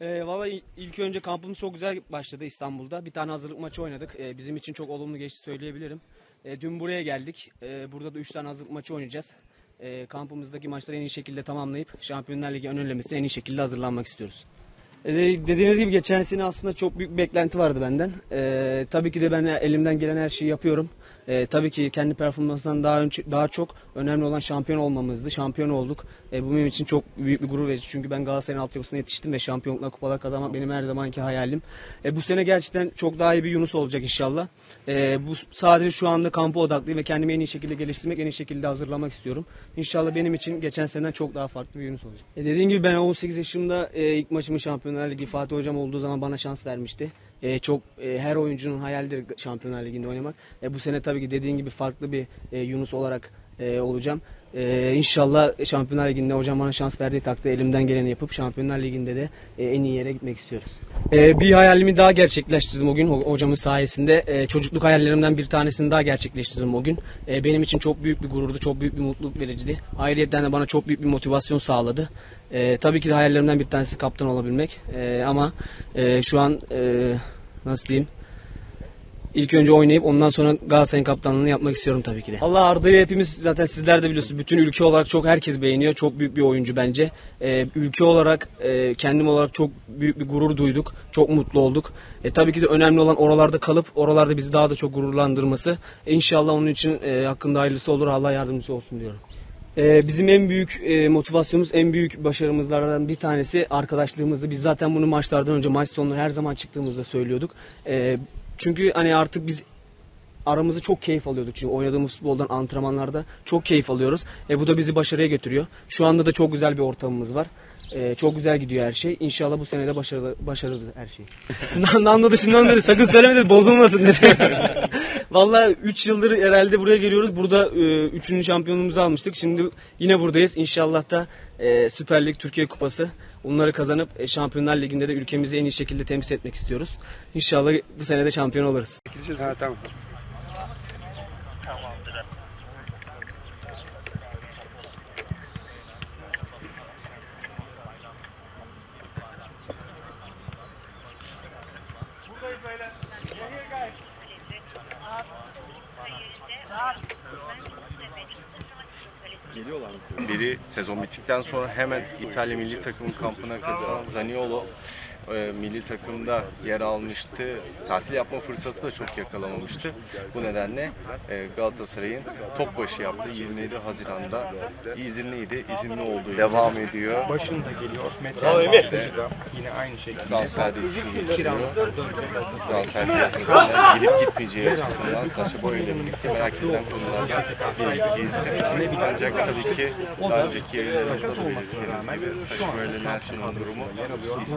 Ee, Valla il- ilk önce kampımız çok güzel başladı İstanbul'da. Bir tane hazırlık maçı oynadık. Ee, bizim için çok olumlu geçti söyleyebilirim. Ee, dün buraya geldik. Ee, burada da 3 tane hazırlık maçı oynayacağız. Ee, kampımızdaki maçları en iyi şekilde tamamlayıp Şampiyonlar Ligi ön önlemesine en iyi şekilde hazırlanmak istiyoruz. Ee, dediğiniz gibi geçen sene aslında çok büyük beklenti vardı benden. Ee, tabii ki de ben elimden gelen her şeyi yapıyorum. Ee, tabii ki kendi performansından daha önce, daha çok önemli olan şampiyon olmamızdı. Şampiyon olduk. Ee, bu benim için çok büyük bir gurur verici. Çünkü ben Galatasaray'ın altyapısına yetiştim ve şampiyonlukla kupalar kazanmak benim her zamanki hayalim. Ee, bu sene gerçekten çok daha iyi bir Yunus olacak inşallah. Ee, bu sadece şu anda kampa odaklıyım ve kendimi en iyi şekilde geliştirmek, en iyi şekilde hazırlamak istiyorum. İnşallah benim için geçen seneden çok daha farklı bir Yunus olacak. E, dediğim gibi ben 18 yaşımda e, ilk maçımı Şampiyonlar Ligi Fatih Hocam olduğu zaman bana şans vermişti. E, çok e, her oyuncunun hayalidir Şampiyonlar Ligi'nde oynamak. E, bu sene tabii ki dediğin gibi farklı bir e, Yunus olarak e, olacağım. E, inşallah Şampiyonlar Ligi'nde hocam bana şans verdiği takdirde elimden geleni yapıp Şampiyonlar Ligi'nde de e, en iyi yere gitmek istiyoruz. E, bir hayalimi daha gerçekleştirdim o gün ho- hocamın sayesinde. E, çocukluk hayallerimden bir tanesini daha gerçekleştirdim o gün. E, benim için çok büyük bir gururdu, çok büyük bir mutluluk vericiydi. Ayrıca de bana çok büyük bir motivasyon sağladı. E, tabii ki de hayallerimden bir tanesi kaptan olabilmek. E, ama e, şu an e, nasıl diyeyim? İlk önce oynayıp ondan sonra Galatasaray'ın kaptanlığını yapmak istiyorum tabii ki de. Allah Arda'yı hepimiz zaten sizler de biliyorsunuz. Bütün ülke olarak çok herkes beğeniyor. Çok büyük bir oyuncu bence. Ee, ülke olarak, e, kendim olarak çok büyük bir gurur duyduk. Çok mutlu olduk. E, tabii ki de önemli olan oralarda kalıp oralarda bizi daha da çok gururlandırması. İnşallah onun için e, hakkında hayırlısı olur. Allah yardımcısı olsun diyorum. Ee, bizim en büyük e, motivasyonumuz, en büyük başarımızlardan bir tanesi arkadaşlığımızdı. Biz zaten bunu maçlardan önce, maç sonları her zaman çıktığımızda söylüyorduk. Ee, çünkü hani artık biz aramızda çok keyif alıyorduk. Çünkü oynadığımız futboldan antrenmanlarda çok keyif alıyoruz. E, bu da bizi başarıya götürüyor. Şu anda da çok güzel bir ortamımız var. E, çok güzel gidiyor her şey. İnşallah bu sene de başarılı, başarılı her şey. Nando dışından dedi sakın söyleme dedi bozulmasın dedi. Vallahi 3 yıldır herhalde buraya geliyoruz. Burada 3. şampiyonumuzu almıştık. Şimdi yine buradayız. İnşallah da e, Süper Lig Türkiye Kupası onları kazanıp e, Şampiyonlar Ligi'nde de ülkemizi en iyi şekilde temsil etmek istiyoruz. İnşallah bu sene de şampiyon oluruz. Ha tamam. Biri sezon bittikten sonra hemen İtalya milli takım kampına katılan Zaniolo e, milli takımda yer almıştı. Tatil yapma fırsatı da çok yakalamamıştı. Bu nedenle e, Galatasaray'ın top başı yaptığı 27 Haziran'da izinliydi. İzinli olduğu devam ediyor. Başında geliyor. Metal da yine aynı şekilde. Transferde sıkıntı yaşıyor. Transfer piyasasında gidip gitmeyeceği açısından Saşa Boy ile birlikte merak edilen konulardan bir iki isim. Ancak tabii ki daha önceki yayınlarımızda da belirttiğimiz gibi Saşa Boy ile Nelson'un durumu